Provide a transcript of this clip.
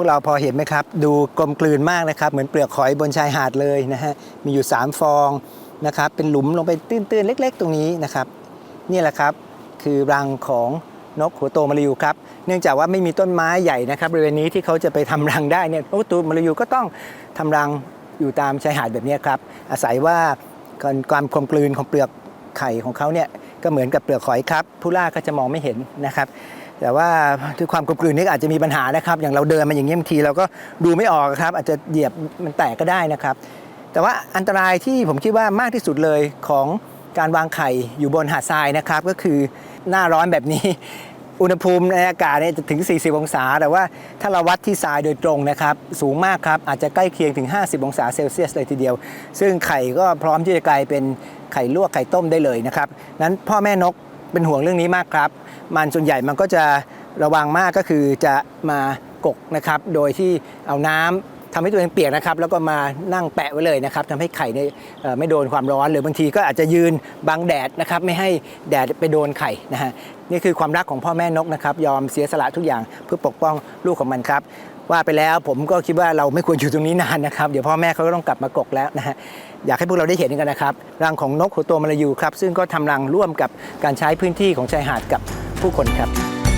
พวกเราพอเห็นไหมครับ ดูกลมกลืนมากนะครับ เหมือนเปลือกหอยบนชายหาดเลยนะฮะมีอยู่ 3 ฟองนะครับ เป็นหลุมลงไปตื้นๆ เล็ก ๆ ตรงนี้นะครับ นี่แหละครับคือรังของนกหัวโตมาลายูครับ เนื่องจากว่าไม่มีต้นไม้ใหญ่นะครับบริเวณนี้ที่เขาจะไปทำรังได้เนี่ยนกหัวโตมาลายูก็ต้องทำรังอยู่ตามชายหาดแบบนี้ครับ อาศัยว่าความกลมกลืนของเปลือกไข่ของเขาเนี่ยก็เหมือนกับเปลือกหอยครับผู้ล่าก็จะมองไม่เห็นนะครับ แต่ว่าด้วยความกลมกลืนนี่อาจจะมีปัญหานะครับ อย่างเราเดินมาอย่างนี้บางทีเราก็ดูไม่ออกครับ อาจจะเหยียบมันแตกก็ได้นะครับ แต่ว่าอันตรายที่ผมคิดว่ามากที่สุดเลยของการวางไข่อยู่บนหาดทรายนะครับ ก็คือหน้าร้อนแบบนี้ อุณหภูมิในอากาศเนี่ยจะถึง 40 องศา แต่ว่าถ้าเราวัดที่ทรายโดยตรงนะครับ สูงมากครับ อาจจะใกล้เคียงถึง 50 องศาเซลเซียสเลยทีเดียว ซึ่งไข่ก็พร้อมที่จะกลายเป็นไข่ลวกไข่ต้มได้เลยนะครับนั้นพ่อแม่นก เป็นห่วงเรื่องนี้มากครับ มันส่วนใหญ่มันก็จะระวังมากก็คือจะมากกนะครับ โดยที่เอาน้ำ ทำให้ตัวเองเปียกนะครับแล้วก็มานั่งแปะไว้เลยนะครับทำให้ไข่เนี่ยไม่โดนความร้อน หรือบางทีก็อาจจะยืนบังแดดนะครับไม่ให้แดดไปโดนไข่นะฮะนี่คือความรักของพ่อแม่นกนะครับยอมเสียสละทุกอย่างเพื่อปกป้องลูกของมันครับว่าไปแล้วผมก็คิดว่าเราไม่ควรอยู่ตรงนี้นานนะครับเดี๋ยวพ่อแม่เขาก็ต้องกลับมากกแล้วนะฮะอยากให้พวกเราได้เห็นกันนะครับรังของนกหัวโตมาลายูครับซึ่งก็ทำรังร่วมกับการใช้พื้นที่ของชายหาดกับผู้คนครับ